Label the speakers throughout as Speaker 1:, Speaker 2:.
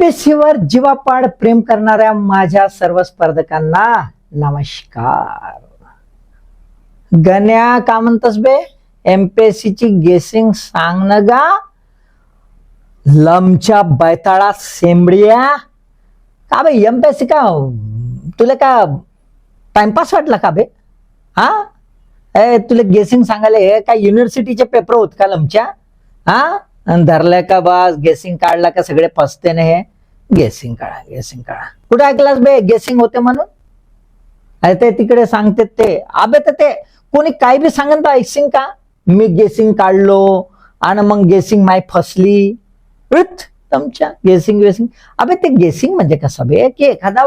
Speaker 1: एमपीएससीवर जीवापाड प्रेम करणाऱ्या माझ्या सर्व स्पर्धकांना नमस्कार. गण्या का म्हणतस बे? एमपीएससीची गेसिंग सांग न गा. लमच्या बैताळा सेंबडिया. का बे एमपीएससी का? तुला का टाइमपास वाटला का बे? हा? ए तुला गेसिंग सांगायला हे काय युनिव्हर्सिटीचे पेपर होत का लमच्या? हा? अन का बास गेसिंग काढला का सगळे फसते ना हे? गेसिंग काढा गेसिंग काढा कुठे ऐकलास बे? गेसिंग होते म्हणून? अरे ते तिकडे सांगते ते. अबे तर ते कोणी काय बी सांगन तर ऐकसिंग का? मी गेसिंग काढलो आणि मग गेसिंग माय फसली. तुमच्या. गेसिंग वेसिंग अबे ते गेसिंग म्हणजे कसं बे? की एखादा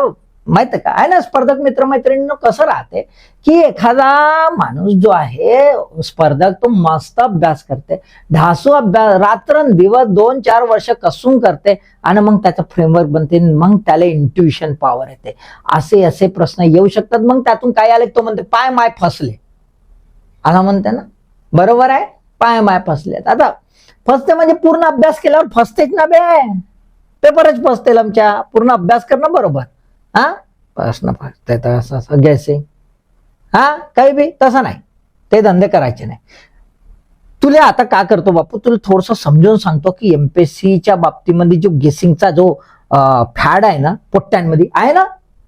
Speaker 1: माहीत का? आहे ना स्पर्धक मित्रमैत्रिणींना कसं राहते की एखादा माणूस जो आहे स्पर्धक तो मस्त अभ्यास करते. ढासू अभ्यास रात्रंदिवस दोन चार वर्ष कसून करते आणि मग त्याचं फ्रेमवर्क बनते मग त्याला इंट्युशन पॉवर येते. असे असे प्रश्न येऊ शकतात. मग त्यातून काय आले? तो म्हणते पाय माय फसले. आला म्हणते ना. बरोबर आहे? पाय माय फसलेत आता फसते म्हणजे पूर्ण अभ्यास केल्यावर फसतेच ना बे. पेपरच फसतील आमच्या. पूर्ण अभ्यास करणं बरोबर. हा? प्रश्न फसते तर असं असं. हा? काही बी? तसं नाही. ते धंदे करायचे नाही. तुला आता का करतो बापू? तुला थोडस समजून सांगतो की एमपीएससीच्या बाबतीमध्ये जो गेसिंगचा जो फॅड आहे ना पोट्ट्यांमध्ये आहे ना?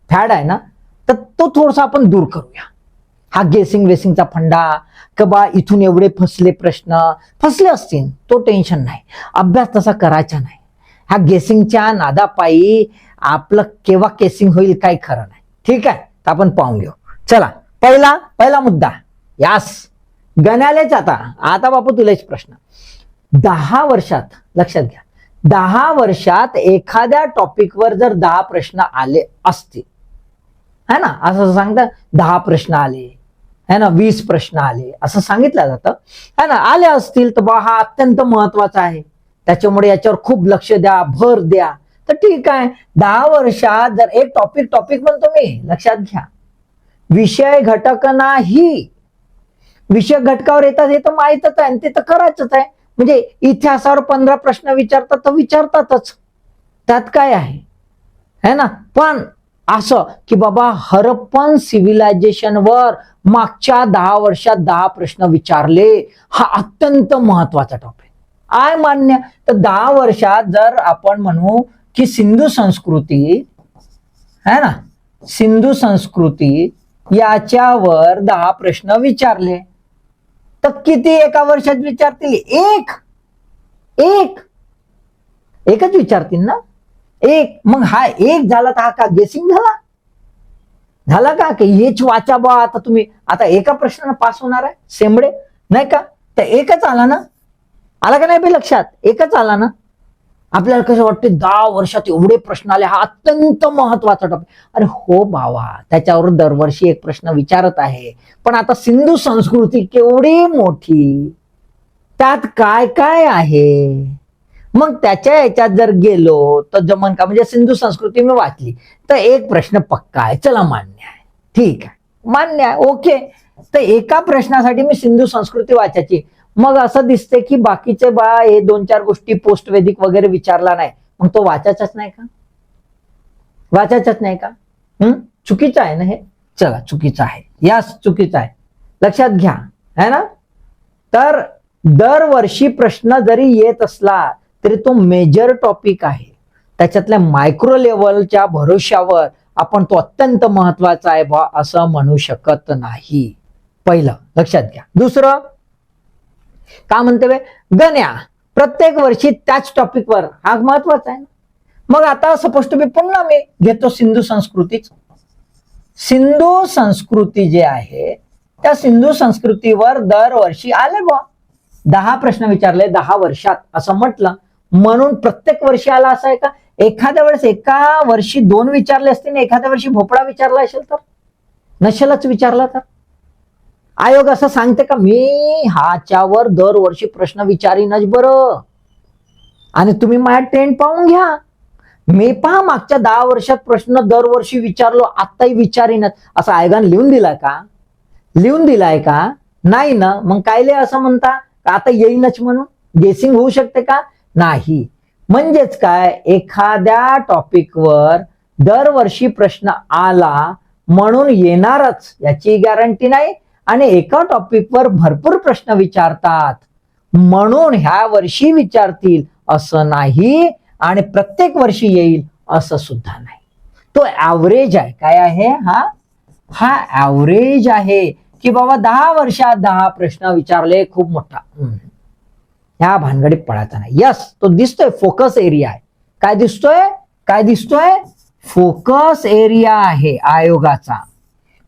Speaker 1: फॅड आहे ना? तर तो थोडासा आपण दूर करूया. हा गेसिंग वेसिंगचा फंडा का बा इथून एवढे फसले प्रश्न. फसले असतील तो टेन्शन नाही. अभ्यास तसा करायचा नाही. ह्या गेसिंगच्या नादापायी आपलं केव्हा केसिंग होईल काही खरं नाही. ठीक आहे? तर आपण पाहून घेऊ. चला पहिला पहिला मुद्दा. यास. गण्यालेच आता. आता बापू तुलाच प्रश्न. दहा वर्षात लक्षात घ्या. दहा वर्षात एखाद्या टॉपिकवर जर दहा प्रश्न आले असतील है ना? असं सांगता दहा प्रश्न आले है ना? वीस प्रश्न आले असं सांगितलं जातं. है ना? आले असतील तर बा हा अत्यंत महत्त्वाचा आहे. त्याच्यामुळे याच्यावर खूप लक्ष द्या भर द्या. तर ठीक आहे. दहा वर्षात जर एक टॉपिक टॉपिक म्हणतो मी लक्षात घ्या. विषय घटक नाही. विषय घटकावर येतात हे तर माहीतच आहे आणि ते तर करायचंच आहे. म्हणजे इतिहासावर पंधरा प्रश्न विचारतात तर विचारतातच. त्यात काय आहे? है ना? पण असं की बाबा हरप्पन सिव्हिलायझेशनवर मागच्या दहा वर्षात दहा प्रश्न विचारले हा अत्यंत महत्त्वाचा टॉपिक आहे मान्य. तर दहा वर्षात जर आपण म्हणू की सिंधू संस्कृती है ना? सिंधू संस्कृती याच्यावर दहा प्रश्न विचारले. तर किती एका वर्षात विचारतील? एक. एक. एकच विचारतील ना? एक. मग हा एक झाला तर हा का गेसिंग झाला? झाला का? की हेच वाचा बा आता तुम्ही आता एका प्रश्नानं पास होणार आहे सेंबडे. नाही का? तर एकच आला ना? आला का नाही बे लक्षात? एकच आला ना? आपल्याला कसं वाटते दहा वर्षात एवढे प्रश्न आले हा अत्यंत महत्त्वाचा टॉपिक अरे हो बावा त्याच्यावर दरवर्षी एक प्रश्न विचारत आहे. पण आता सिंधू संस्कृती केवढी मोठी त्यात काय काय आहे? मग त्याच्या याच्यात जर गेलो तर जमन का? म्हणजे सिंधू संस्कृती मी वाचली. तर एक प्रश्न पक्का आहे चला मान्य आहे. ठीक आहे. मान्य आहे ओके. तर एका प्रश्नासाठी मी सिंधू संस्कृती वाचायची. मग असं दिसते की बाकीचे बा हे दोन चार गोष्टी पोस्ट वेदिक वगैरे विचारला नाही. मग तो वाचायचाच नाही का? वाचायचाच नाही का? हम्म चुकीचं आहे ना हे? चला चुकीचं आहे. यास चुकीचं आहे. लक्षात घ्या. है ना? तर दरवर्षी प्रश्न जरी येत असला तरी तो मेजर टॉपिक आहे. त्याच्यातल्या मायक्रो लेवलच्या भरोश्यावर आपण तो अत्यंत महत्त्वाचा आहे बा असं म्हणू शकत नाही. पहिलं लक्षात घ्या. दुसरं का म्हणते गण्या प्रत्येक वर्षी त्याच टॉपिकवर हा महत्त्वाचा आहे. मग आता सपोज तुम्ही पुन्हा मी घेतो सिंधू संस्कृतीच. सिंधू संस्कृती जे आहे त्या सिंधू संस्कृतीवर दरवर्षी आले बा दहा प्रश्न विचारले दहा वर्षात. असं म्हटलं. म्हणून प्रत्येक वर्षी आला असं आहे का? एखाद्या वेळेस एका वर्षी दोन विचारले असतील एखाद्या वर्षी भोपळा विचारला असेल तर? नशेलाच विचारला तर? आयोग असं सांगते का मी ह्याच्यावर दरवर्षी प्रश्न विचारीनच बरं. आणि तुम्ही माझ्या ट्रेंड पाहून घ्या. मी पहा मागच्या दहा वर्षात प्रश्न दरवर्षी विचारलो आत्ताही विचारीनच. असं आयोगाने लिहून दिलाय का? लिहून दिलाय का? नाही ना. मग कायले असं म्हणता? का आता येईनच म्हणून? गेसिंग होऊ शकते का? नाही. म्हणजेच काय? एखाद्या टॉपिकवर दरवर्षी प्रश्न आला म्हणून येणारच. याची गॅरंटी नाही. आणि एका टॉपिकवर भरपूर प्रश्न विचारतात. म्हणून ह्या वर्षी विचारतील असं नाही आणि प्रत्येक वर्षी येईल असं सुद्धा नाही. तो ॲव्हरेज आहे. काय आहे हा? हा ॲव्हरेज आहे की बाबा दहा वर्षात दहा प्रश्न विचारले खूप मोठा. ह्या भानगडीत पडायचा नाही. यस तो दिसतोय फोकस एरिया आहे. काय दिसतोय? काय दिसतोय? फोकस एरिया आहे आयोगाचा.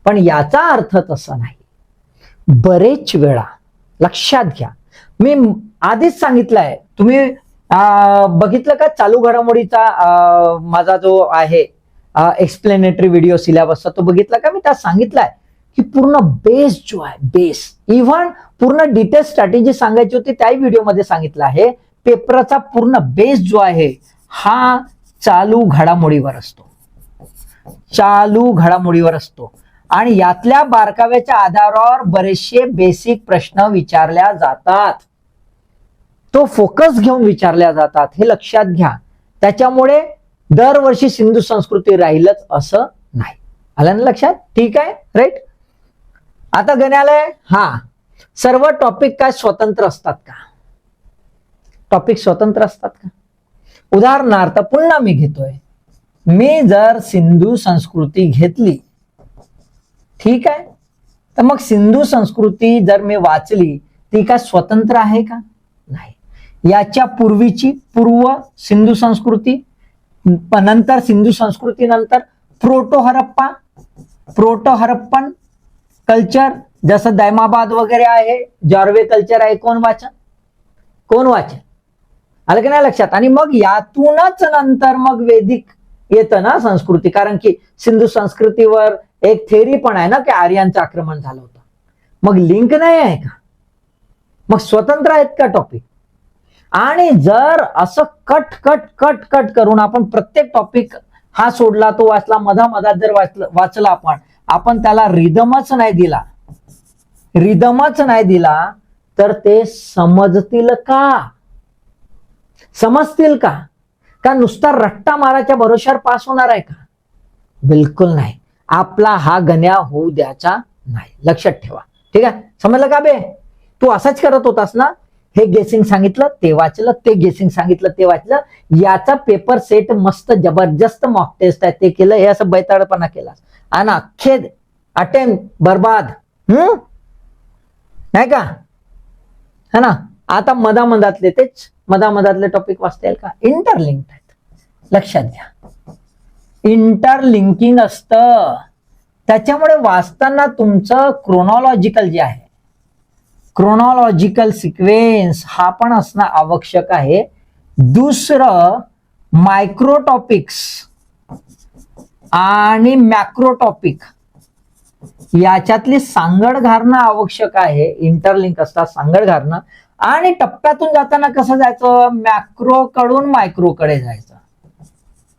Speaker 1: पण याचा अर्थ तसा नाही. बरेच वेळा लक्षात घ्या. मी आधीच सांगितलंय तुम्ही बघितलं का चालू घडामोडीचा माझा जो आहे एक्सप्लेनेटरी व्हिडिओ सिलेबसचा तो बघितला का? मी त्या सांगितलाय की पूर्ण बेस जो आहे बेस इव्हन पूर्ण डिटेल स्ट्रॅटेजी सांगायची होती त्याही व्हिडिओमध्ये सांगितलं आहे पेपरचा पूर्ण बेस जो आहे हा चालू घडामोडीवर असतो. चालू घडामोडीवर असतो. आणि यातल्या बारकाव्याच्या आधारावर बरेचसे बेसिक प्रश्न विचारल्या जातात. तो फोकस घेऊन विचारल्या जातात. हे लक्षात घ्या. त्याच्यामुळे दरवर्षी सिंधू संस्कृती राहीलच असं नाही. आलं ना लक्षात? ठीक आहे? राईट आता गण्यालय? हा. सर्व टॉपिक काय स्वतंत्र असतात का? टॉपिक स्वतंत्र असतात का? उदाहरणार्थ पुन्हा मी घेतोय. मी जर सिंधू संस्कृती घेतली ठीक आहे? तर मग सिंधू संस्कृती जर मी वाचली ती काय स्वतंत्र आहे का? नाही. याच्या पूर्वीची पूर्व सिंधू संस्कृती नंतर सिंधू संस्कृती नंतर proto Harappa proto Harappan culture जसं दैमाबाद वगैरे आहे जॉर्वे कल्चर आहे कोण वाचन? कोण वाचन? आलं की नाही लक्षात? आणि मग यातूनच नंतर मग वेदिक येतं ना संस्कृती कारण की सिंधू संस्कृतीवर एक थेरी पण आहे ना की आर्यांचं आक्रमण झालं होतं. मग लिंक नाही आहे का? मग स्वतंत्र आहेत का टॉपिक आणि जर असं कट कट कट कट करून आपण प्रत्येक टॉपिक हा सोडला तो वाचला मधा मधात जर वाचलं वाचला आपण आपण त्याला रिदमच नाही दिला. रिदमच नाही दिला तर ते समजतील का? समजतील का? का नुसता रट्टा माराच्या भरोश्यावर पास होणार आहे का? बिलकुल नाही. आपला हा गण्या होऊ द्यायचा नाही. लक्षात ठेवा. ठीक आहे? समजलं का बे? तू असंच करत होतास ना? हे गेसिंग सांगितलं ते वाचलं ते गेसिंग सांगितलं ते वाचलं. याचा पेपर सेट मस्त जबरदस्त मॉक टेस्ट आहे. ते केलं हे असं बैताळपणा केला आणि अख्खे अटेम्प बर्बाद. हम्म नाही का? है ना? आता मधामधातले तेच मधामधातले टॉपिक वाचता येईल का? इंटरलिंक आहेत. लक्षात घ्या. इंटरलिंकिंग असतं. त्याच्यामुळे वाचताना तुमचं क्रोनॉलॉजिकल जे आहे क्रोनॉलॉजिकल सिक्वेन्स हा पण असणं आवश्यक आहे. दुसरं मायक्रोटॉपिक्स आणि मॅक्रोटॉपिक याच्यातली सांगड घालणं आवश्यक आहे. इंटरलिंक असतात सांगड घालणं आणि टप्प्यातून जाताना कसं जायचं? मॅक्रो कडून मायक्रोकडे जायचं.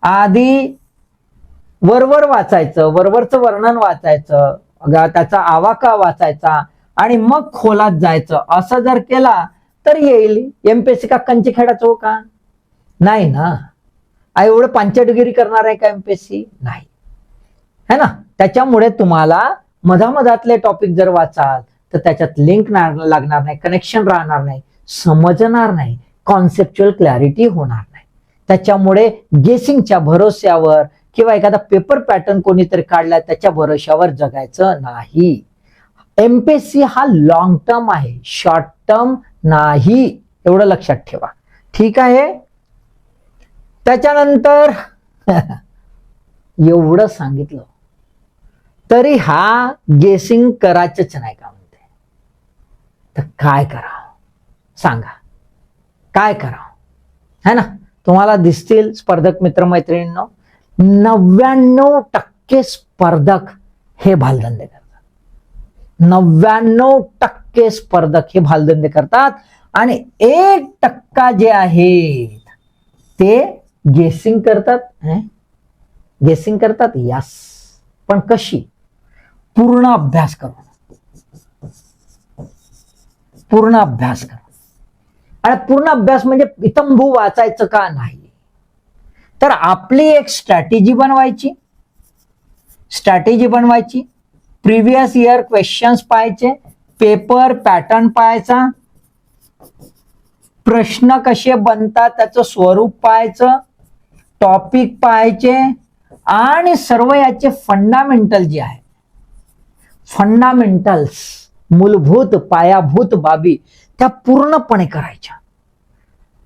Speaker 1: आधी वरवर वाचायचं वरवरचं वर्णन वाचायचं त्याचा आवाका वाचायचा? आणि मग खोलात जायचं. असं जर केला तर येईल. एमपीएससी का कंची खेळायचं हो का? नाही ना. एवढं पंचडगिरी करणार आहे का एमपीएससी नाही. है ना? त्याच्यामुळे तुम्हाला मधामधातले टॉपिक जर वाचाल तर त्याच्यात लिंक लागणार नाही कनेक्शन राहणार नाही समजणार नाही कॉन्सेप्च्युअल क्लॅरिटी होणार नाही. त्याच्यामुळे गेसिंगच्या भरोस्यावर किंवा एखादा पेपर पॅटर्न कोणीतरी काढलाय त्याच्या भरोश्यावर जगायचं नाही. एमपीएससी हा लॉंग टर्म आहे शॉर्ट टर्म नाही. एवढं लक्षात ठेवा. ठीक आहे? त्याच्यानंतर एवढं सांगितलं. तरी हा गेसिंग करायचंच नाही का म्हणते? तर काय करावं सांगा. काय करावं है ना? तुम्हाला दिसतील स्पर्धक मित्रमैत्रिणींनो नव्याण्णव टक्के स्पर्धक हे भालधंदे करतात. नव्याण्णव टक्के स्पर्धक हे भालधंदे करतात. आणि एक टक्का जे आहेत ते गेसिंग करतात. गेसिंग करतात? यास पण कशी? पूर्ण अभ्यास करून. पूर्ण अभ्यास करून. आणि पूर्ण अभ्यास म्हणजे इतंभू वाचायचं का नाही? तर आपली एक स्ट्रॅटेजी बनवायची. स्ट्रॅटेजी बनवायची. प्रिव्हियस इयर क्वेश्चन्स पाहायचे. पेपर पॅटर्न पाहायचा. प्रश्न कसे बनतात त्याचं स्वरूप पाहायचं. टॉपिक पाहायचे. आणि सर्व याचे फंडामेंटल जे आहे. फंडामेंटल्स मूलभूत पायाभूत बाबी त्या पूर्णपणे करायच्या.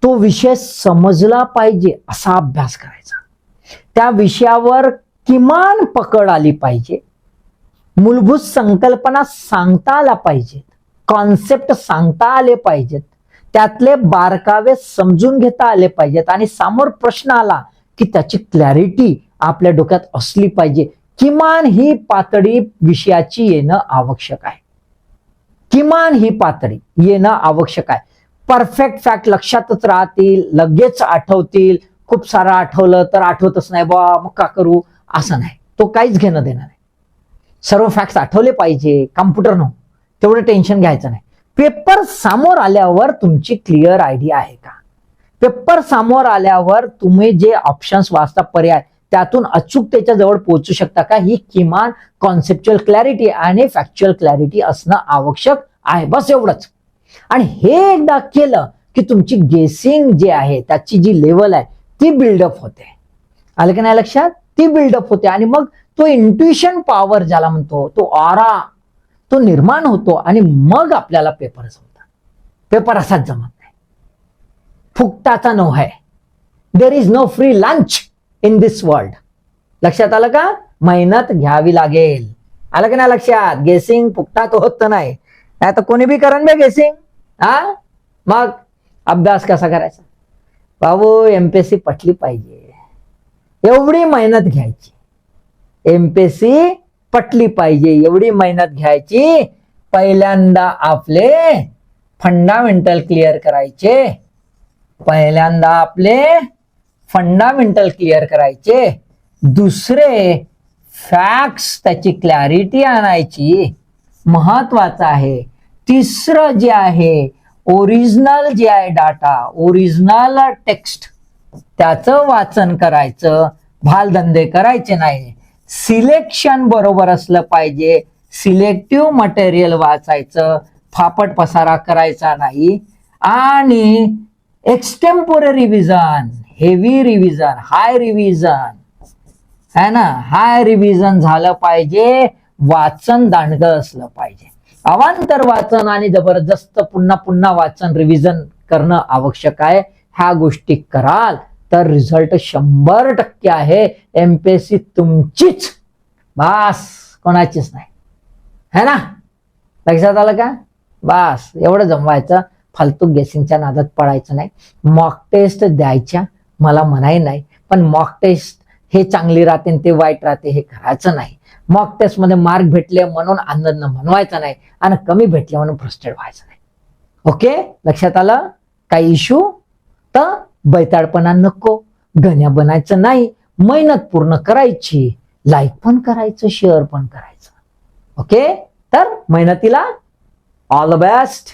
Speaker 1: तो विषय समजला पाहिजे असा अभ्यास करायचा. त्या विषयावर किमान पकड आली पाहिजे. मूलभूत संकल्पना सांगता आल्या पाहिजेत. कॉन्सेप्ट सांगता आले पाहिजेत. त्यातले बारकावे समजून घेता आले पाहिजेत आणि समोर प्रश्न आला की त्याची क्लॅरिटी आपल्या डोक्यात असली पाहिजे. किमान ही पातळी विषयाची येणं आवश्यक आहे. किमान ही पातळी येणं आवश्यक आहे. परफेक्ट फॅक्ट लक्षातच राहतील लगेच आठवतील. खूप सारं आठवलं तर आठवतच नाही बा मग का करू? असं नाही. तो काहीच घेणं देणार नाही. सर्व फॅक्ट्स आठवले पाहिजे कम्प्युटर नो. तेवढं टेन्शन घ्यायचं नाही. पेपर समोर आल्यावर तुमची क्लिअर आयडिया आहे का? पेपर समोर आल्यावर तुम्ही जे ऑप्शन्स वाचता पर्याय त्यातून अचूकतेच्या जवळ पोहोचू शकता का? ही किमान कॉन्सेप्च्युअल क्लॅरिटी आणि फॅक्च्युअल क्लॅरिटी असणं आवश्यक आहे. बस एवढंच. आणि हे एकदा केलं की तुमची गेसिंग जे आहे त्याची जी लेवल आहे ती बिल्डअप होते. आलं की नाही लक्षात? ती बिल्डअप होते आणि मग तो इंट्युशन पॉवर ज्याला म्हणतो तो आरा तो निर्माण होतो आणि मग आपल्याला पेपर जमतात पेपर असाच जमत नाही. फुकटाचा नो है there is no free lunch in this world लक्षात आलं का? मेहनत घ्यावी लागेल. आलं की नाही लक्षात? गेसिंग फुकटात होत नाही. नाही तर कोणी बी करण बे गेसिंग हा? मग अभ्यास कसा करायचा? बाबू सी पटली पाहिजे. एवढी मेहनत घ्यायची. एमपीएससी पटली पाहिजे. एवढी मेहनत घ्यायची पहिल्यांदा आपले फंडामेंटल क्लिअर करायचे. पहिल्यांदा आपले फंडामेंटल क्लिअर करायचे. दुसरे फॅक्ट्स त्याची क्लॅरिटी आणायची. महत्वाचं आहे तिसरं जे आहे ओरिजिनल जे आहे डाटा ओरिजिनल टेक्स्ट त्याचं वाचन करायचं भालधंदे करायचे नाही. सिलेक्शन बरोबर असलं पाहिजे. सिलेक्टिव्ह मटेरियल वाचायचं फापट पसारा करायचा नाही. आणि extempore revision heavy revision high revision है ना? हाय रिव्हिजन झालं पाहिजे वाचन दांडगं असलं पाहिजे. अवांतर वाचन आणि जबरदस्त पुन्हा पुन्हा वाचन रिव्हिजन करणं आवश्यक आहे. ह्या गोष्टी कराल तर रिझल्ट शंभर टक्के आहे. एमपीएससी तुमचीच. बास कोणाचीच नाही. है ना? लक्षात आलं का? बास एवढं जमवायचं. फालतू गेसिंगच्या नादात पडायचं नाही. मॉक टेस्ट द्यायच्या. मला म्हणाय नाही. पण मॉक टेस्ट हे चांगली राहते आणि ते वाईट राहते हे करायचं नाही. मॉक टेस्टमध्ये मार्क भेटले म्हणून आनंद म्हणवायचा नाही आणि कमी भेटले म्हणून फ्रस्ट्रेट व्हायचं नाही. ओके लक्षात आलं? काही इश्यू तर बैताडपणा नको. गण्या बनायचं नाही. मेहनत पूर्ण करायची. लाईक पण करायचं शेअर पण करायचं. ओके तर मेहनतीला ऑल द बेस्ट